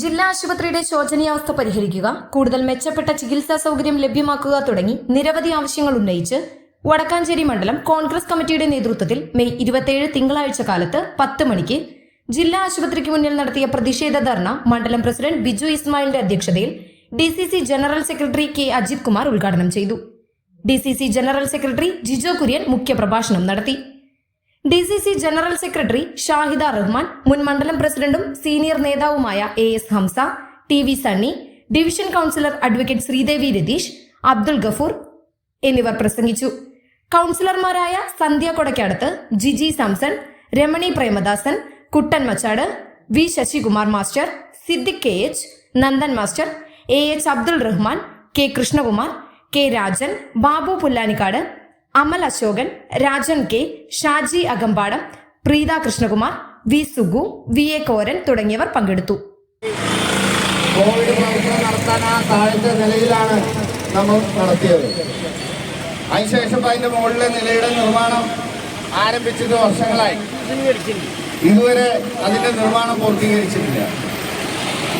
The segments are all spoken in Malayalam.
ജില്ലാ ആശുപത്രിയുടെ ശോചനീയാവസ്ഥ പരിഹരിക്കുക കൂടുതൽ മെച്ചപ്പെട്ട ചികിത്സാ സൗകര്യം ലഭ്യമാക്കുക തുടങ്ങി നിരവധി ആവശ്യങ്ങൾ ഉന്നയിച്ച് വടക്കാഞ്ചേരി മണ്ഡലം കോൺഗ്രസ് കമ്മിറ്റിയുടെ നേതൃത്വത്തിൽ മെയ് ഇരുപത്തിയേഴ് തിങ്കളാഴ്ച കാലത്ത് പത്ത് മണിക്ക് ജില്ലാ ആശുപത്രിക്ക് മുന്നിൽ നടത്തിയ പ്രതിഷേധ ധർണ മണ്ഡലം പ്രസിഡന്റ് ബിജു ഇസ്മായിലിന്റെ അധ്യക്ഷതയിൽ D general secretary K Ajith Kumar ഉദ്ഘാടനം ചെയ്തു. D general secretary Jijo Kurian മുഖ്യപ്രഭാഷണം നടത്തി. D C C general secretary Shahida Rahman മുൻ മണ്ഡലം പ്രസിഡന്റും സീനിയർ നേതാവുമായ A S Hamza T V Sunny division councillor advocate Sreedevi Ratheesh Abdul Gafoor എന്നിവർ പ്രസംഗിച്ചു. കൌൺസിലർമാരായ Sandhya Kodakkadath Jiji Samson Ramani Premadasan Kuttan Machad V Sasikumar master Siddique K H Nandan master A H Abdul Rahman K Krishnakumar K Rajan Babu Pullanikkad Amal Ashokan Rajan K Shaji Akampadam Preetha Krishnakumar V Sugu V A Koran തുടങ്ങിയവർ പങ്കെടുത്തു. കോവിഡ് പ്രവർത്തനം നടത്താൻ ആ താഴത്തെ നിലയിലാണ് നമ്മൾ നടത്തിയത്. അതിനുശേഷം അതിന്റെ മുകളിലെ നിലയുടെ നിർമ്മാണം ആരംഭിച്ചത് വർഷങ്ങളായി. ഇതുവരെ അതിന്റെ നിർമ്മാണം പൂർത്തീകരിച്ചിട്ടില്ല.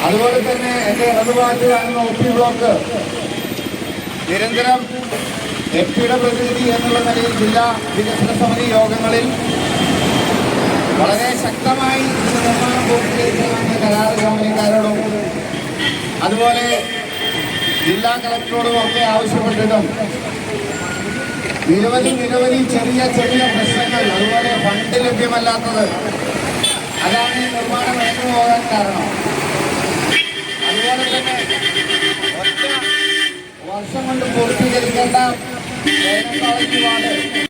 അതുപോലെ തന്നെ എന്റെ ഇടതുഭാഗത്ത് കാണുന്ന ഒ പി ബ്ലോക്ക് നിരന്തരം എം പിയുടെ പ്രതിനിധി എന്നുള്ള നിലയിൽ ജില്ലാ വികസന സമിതി യോഗങ്ങളിൽ വളരെ ശക്തമായി നിർമ്മാണം പൂർത്തീകരിക്കണമെന്ന് കരാർ കമ്പനിക്കാരോടും അതുപോലെ ജില്ലാ കളക്ടറോടും ഒക്കെ ആവശ്യപ്പെട്ടിട്ടും നിരവധി നിരവധി ചെറിയ ചെറിയ പ്രശ്നങ്ങൾ അതുപോലെ ഫണ്ട് ലഭ്യമല്ലാത്തത് അതാണ് ഈ നിർമ്മാണം വേണ്ടു പോകാൻ കാരണം അതുപോലെ തന്നെ ഒറ്റ വർഷം കൊണ്ട് പൂർത്തീകരിക്കേണ്ട